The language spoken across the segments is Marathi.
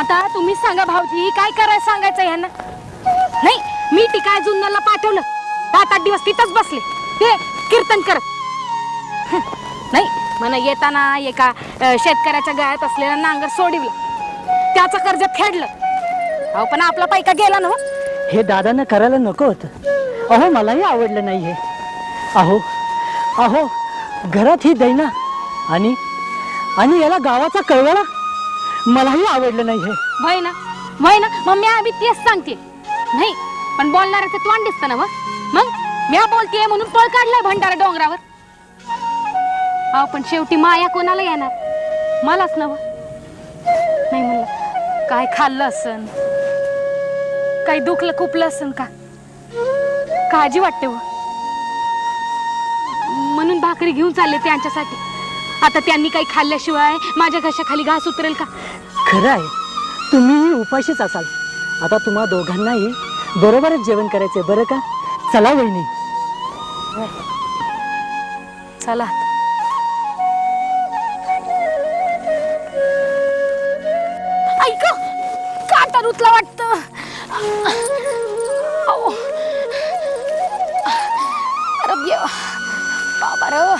आता तुम्ही सांगा भाऊजी काय करायला सांगायचं यांना? नाही मी टिकाय जुन्नरला पाठवलं. सात आठ दिवस तिथंच बसले. ते कीर्तन करत. हं, नाही म्हणा येताना एका शेतकऱ्याच्या गळ्यात असलेला नांगर सोडवलं. त्याचं कर्ज फेडलं. अहो पण आपला पैका गेला ना हो. हे दादानं करायला नको होतं. अहो मलाही आवडलं नाही हे. अहो अहो घरात ही दैना. आणि आणि याला गावाचा कळवळा? मलाही आवडलं नाही हे. वय ना वय ना. मग मी आम्ही तेच सांगते. नाही पण बोलणाऱ्याचं तोंड दिसतं ना मग. मग मी बोलतेय म्हणून पळ काढलाय भंडारा डोंगरावर. अहो पण शेवटी माया कोणाला येणार? मलाच नव नाही म्हणलं काय खाल्लं असन? काही दुखलं खुपलं असन का? काळजी वाटते व म्हणून भाकरी घेऊन चालले त्यांच्यासाठी. आता त्यांनी काही खाल्ल्याशिवाय माझ्या घशाखाली घास उतरेल का? खरं आहे तुम्हीही उपाशीच असाल. आता तुम्हा दोघांनाही बरोबरच जेवण करायचंय बरं का? चला वहिनी. चला. ऐक काटा रुतला वाटत. अरे बाबा र.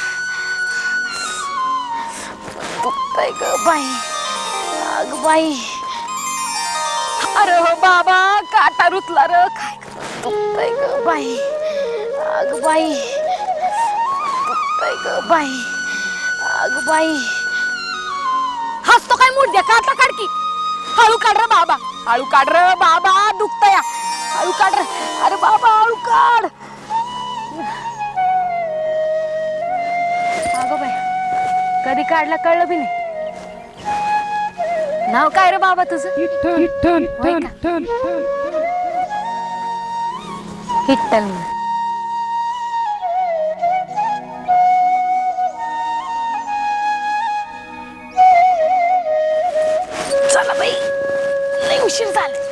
दुखतय ग बाई? अग बाई. अरे हो बाबा काटा रुतला र. काय दुखतय ग बाई? अग बाई. दुखतय ग बाई. अग बाई. हसतो काय मुडद्या द्या काढ की. हळू काढ र बाबा. हळू काढ र बाबा दुखतय. हळू काढ र. अरे बाबा हळू काढ. अगं बाई कधी काढला कळलं बी नाही. नाव काय रे बाबा तुझं होय का? विठ्ठल म्हण. चला बाई लय उशीर झाला